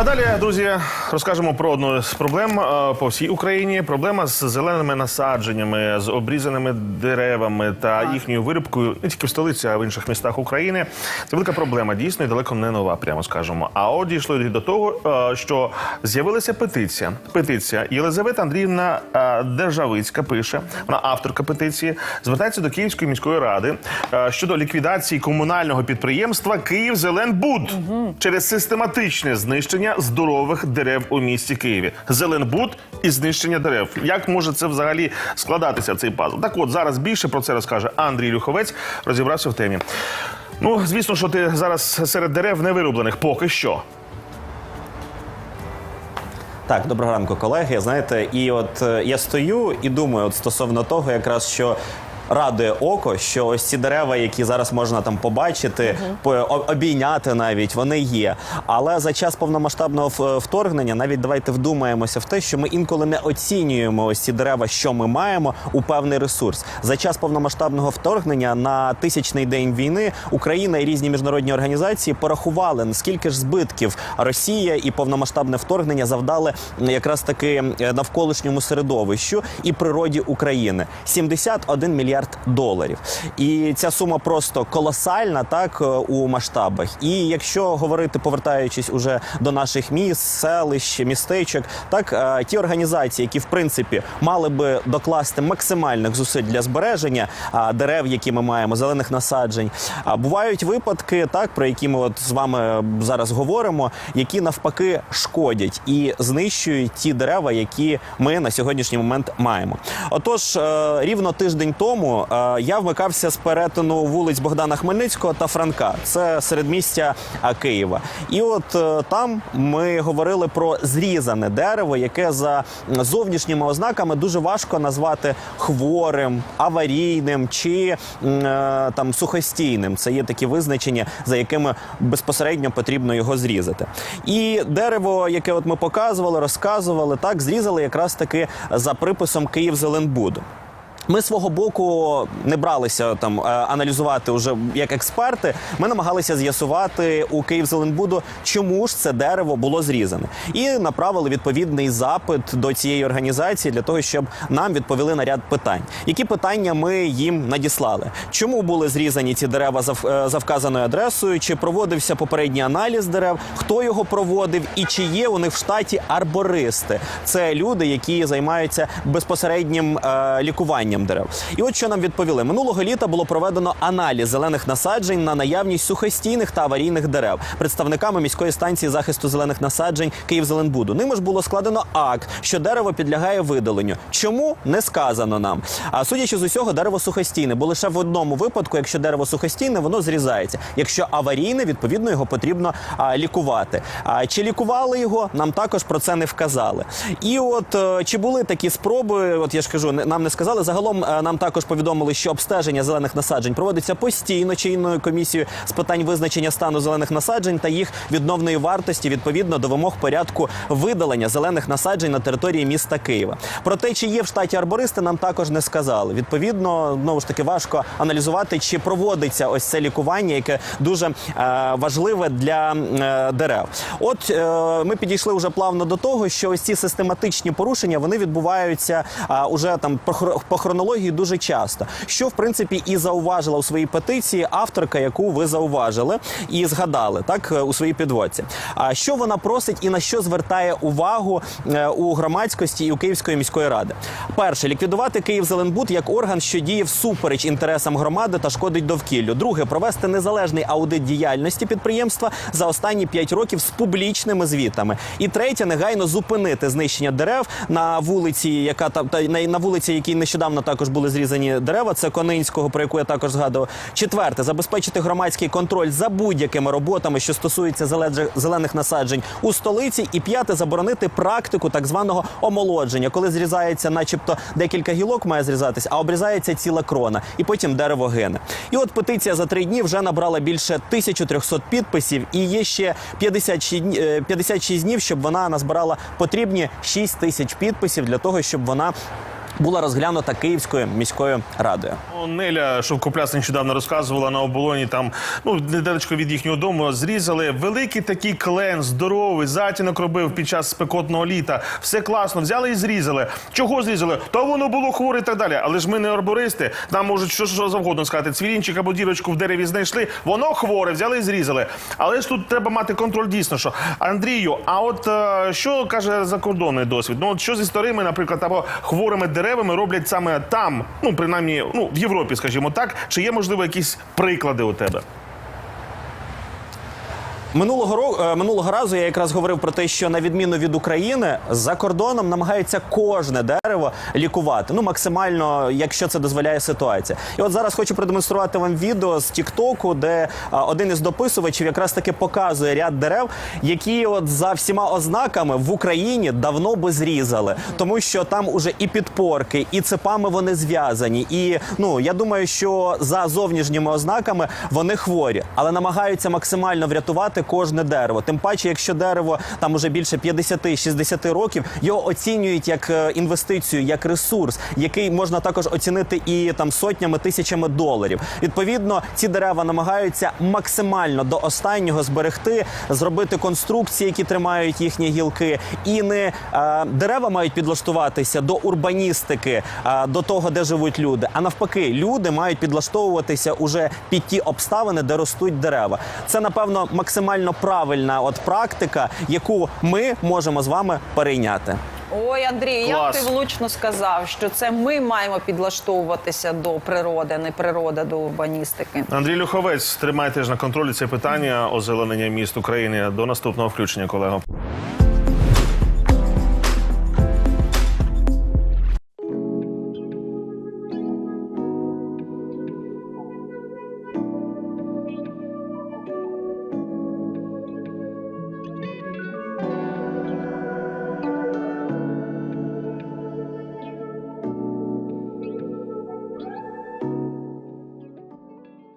А далі, друзі, розкажемо про одну з проблем е, по всій Україні. Проблема з зеленими насадженнями, з обрізаними деревами та їхньою вирубкою не тільки в столиці, а й в інших містах України. Це велика проблема, дійсно і далеко не нова, прямо скажемо. А от дійшло і до того, е, що з'явилася петиція. Петиція Єлизавета Андріївна е, Державицька пише, вона авторка петиції, звертається до Київської міської ради щодо ліквідації комунального підприємства Київзеленбуд через систематичне знищення здорових дерев у місті Києві. Зеленбуд і знищення дерев. Як може це взагалі складатися цей пазл? Так от зараз більше про це розкаже Андрій Люховець. Розібрався в темі. Ну, звісно, що ти зараз серед дерев не вироблених поки що. Так, доброго ранку, колеги. Знаєте, і от е, я стою і думаю, от стосовно того, якраз що. Радує око, що ось ці дерева, які зараз можна там побачити, по- обійняти навіть, вони є. Але за час повномасштабного вторгнення, навіть давайте вдумаємося в те, що ми інколи не оцінюємо ось ці дерева, що ми маємо у певний ресурс. За час повномасштабного вторгнення на тисячний день війни Україна і різні міжнародні організації порахували наскільки ж збитків Росія і повномасштабне вторгнення завдали якраз таки е, навколишньому середовищу і природі України 71 мільярд доларів. І ця сума просто колосальна, так е, у масштабах. І якщо говорити, повертаючись уже до наших міст, селищ, містечок, так е, ті організації, які в принципі мали би докласти максимальних зусиль для збереження дерев, які ми маємо, зелених насаджень. А бувають випадки, так про які ми от з вами зараз говоримо, які навпаки шкодять і знищують ті дерева, які ми на сьогоднішній момент маємо. Отож, е, рівно тиждень тому е, я вмикався з перетину вулиць Богдана Хмельницького та Франка. Це середмістя а, Києва. І от е, там ми говорили про зрізане дерево, яке за зовнішніми ознаками дуже важко назвати хворим, аварійним чи е, там сухостійним. Це є такі визначення, за якими безпосередньо потрібно його зрізати. І дерево, яке от ми показували, розказували, так зрізали якраз таки за приписом Київзеленбуду. Ми свого боку не бралися там е, аналізувати уже як експерти. Ми намагалися з'ясувати у Київзеленбуду, чому ж це дерево було зрізане, і направили відповідний запит до цієї організації для того, щоб нам відповіли на ряд питань. Які питання ми їм надіслали? Чому були зрізані ці дерева за, е, за вказаною адресою? Чи проводився попередній аналіз дерев? Хто його проводив? І чи є у них в штаті арбористи? Це люди, які займаються безпосереднім е, лікуванням дерев. І от що нам відповіли: минулого літа було проведено аналіз зелених насаджень на наявність сухостійних та аварійних дерев представниками міської станції захисту зелених насаджень Київзеленбуду. Ними ж було складено акт, що дерево підлягає видаленню. Чому не сказано нам? А судячи з усього, дерево сухостійне, бо лише в одному випадку, якщо дерево сухостійне, воно зрізається. Якщо аварійне, відповідно його потрібно а, лікувати. А чи лікували його? Нам також про це не вказали. І от е, чи були такі спроби? От я ж кажу, нам не сказали. Загалом е, нам також повідомили, що обстеження зелених насаджень проводиться постійно чинною комісією з питань визначення стану зелених насаджень та їх відновної вартості відповідно до вимог порядку видалення зелених насаджень на території міста Києва. Про те, чи є в штаті арбористи, нам також не сказали. Відповідно, знову ж таки важко аналізувати, чи проводиться ось це лікування, яке дуже е, важливе для е, дерев. От е, ми підійшли вже плавно до того, що ось ці систематичні порушення вони відбуваються а, уже там по, хро- по хронології дуже часто. Що в принципі і зауважила у своїй петиції авторка, яку ви зауважили і згадали так е, у своїй підводці. А що вона просить і на що звертає увагу е, у громадськості і у Київської міської ради? Перше, ліквідувати Київзеленбуд як орган, що діє всупереч інтересам громади та шкодить довкіллю. Друге, провести незалежний аудит діяльності підприємства за останні 5 років з публічними звітами. І третє, негайно зупинити знищення дерев на вулиці, яка там та на, на вулиці, якій нещодавно також були зрізані дерева. Це Конинського, про яку я також згадував. Четверте, забезпечити громадський контроль за будь-якими роботами, що стосуються зелених насаджень у столиці. І п'яте, заборонити практику так званого омолодження, коли зрізається, начебто, декілька гілок має зрізатись, а обрізається ціла крона, і потім дерево гине. І от петиція за три дні вже набрала більше 1300 підписів, і є ще 56, дні- е, 56 днів, щоб вона назбирала потрібні 6 тисяч підписів для того, щоб вона була розглянута Київською міською радою. Ну, Неля Шовкопляс нещодавно розказувала на оболоні там, ну недалечко від їхнього дому, зрізали великий такий клен, здоровий, затінок робив під час спекотного літа. Все класно, взяли і зрізали. Чого зрізали? Та воно було хворе і так далі. Але ж ми не арбористи, нам можуть що, що завгодно сказати. Цвірінчик або дірочку в дереві знайшли, воно хворе, взяли і зрізали. Але ж тут треба мати контроль дійсно. Що Андрію, а от е, що каже закордонний досвід? Ну от що зі старими, наприклад, або хворими деревами роблять саме там, ну принаймні, ну в Європі, скажімо так, чи є можливо якісь приклади у тебе? Минулого року минулого разу я якраз говорив про те, що на відміну від України за кордоном намагаються кожне дерево лікувати. Ну максимально, якщо це дозволяє ситуація. І от зараз хочу продемонструвати вам відео з Тіктоку, де один із дописувачів якраз таки показує ряд дерев, які от за всіма ознаками в Україні давно би зрізали, тому що там уже і підпорки, і цепами вони зв'язані. І ну я думаю, що за зовнішніми ознаками вони хворі, але намагаються максимально врятувати кожне дерево. Тим паче, якщо дерево там уже більше 50-60 років, його оцінюють як е, інвестицію, як ресурс, який можна також оцінити і там сотнями тисячами доларів. Відповідно, ці дерева намагаються максимально до останнього зберегти, зробити конструкції, які тримають їхні гілки, і не е, дерева мають підлаштуватися до урбаністики, е, до того, де живуть люди. А навпаки, люди мають підлаштовуватися уже під ті обставини, де ростуть дерева. Це напевно максимально правильна от практика, яку ми можемо з вами перейняти. Ой, Андрій, як ти влучно сказав, що це ми маємо підлаштовуватися до природи, не природа до урбаністики. Андрій Люховець, тримайте ж на контролі це питання озеленення міст України. До наступного включення, колего.